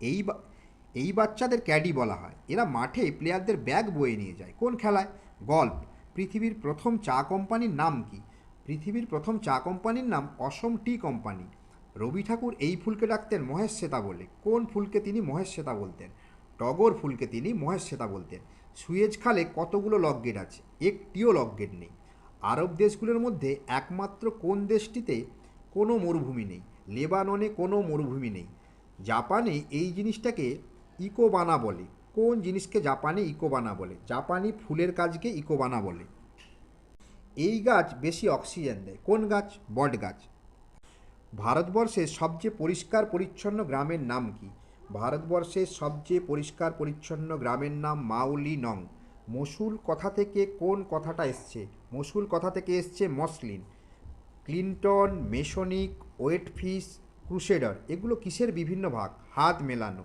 এই এই বাচ্চাদের ক্যাডি বলা হয়। এরা মাঠে প্লেয়ারদের ব্যাগ বয়ে নিয়ে যায়। কোন খেলায়? গল্ফ। পৃথিবীর প্রথম চা কোম্পানির নাম কি? পৃথিবীর প্রথম চা কোম্পানির নাম অসম টি কোম্পানি। রবি ঠাকুর এই ফুলকে ডাকতেন মহেশ শ্বেতা বলে। কোন ফুলকে তিনি মহেশ শ্বেতা বলতেন? টগর ফুলকে তিনি মহেশ শ্বেতা বলতেন। সুয়েজ খালে কতগুলো লকগেট আছে? একটিও লকগেট নেই। আরব দেশগুলোর মধ্যে একমাত্র কোন দেশটিতে কোনো মরুভূমি নেই? লেবাননে কোনো মরুভূমি নেই। জাপানে এই জিনিসটাকে ইকোবানা বলে। কোন জিনিসকে জাপানে ইকোবানা বলে? জাপানি ফুলের কাজকে ইকোবানা বলে। এই গাছ বেশি অক্সিজেন দেয়। কোন গাছ? বট গাছ। ভারতবর্ষের সবচেয়ে পরিষ্কার পরিচ্ছন্ন গ্রামের নাম কি? ভারতবর্ষের সবচেয়ে পরিষ্কার পরিচ্ছন্ন গ্রামের নাম মাউলি নং মসুল কথা থেকে কোন কথাটা এসছে? মসুল কথা থেকে এসছে মসলিন। ক্লিন্টন মেসনিক ওয়েটফিস ক্রুসেডার এগুলো কিসের বিভিন্ন ভাগ? হাত মেলানো।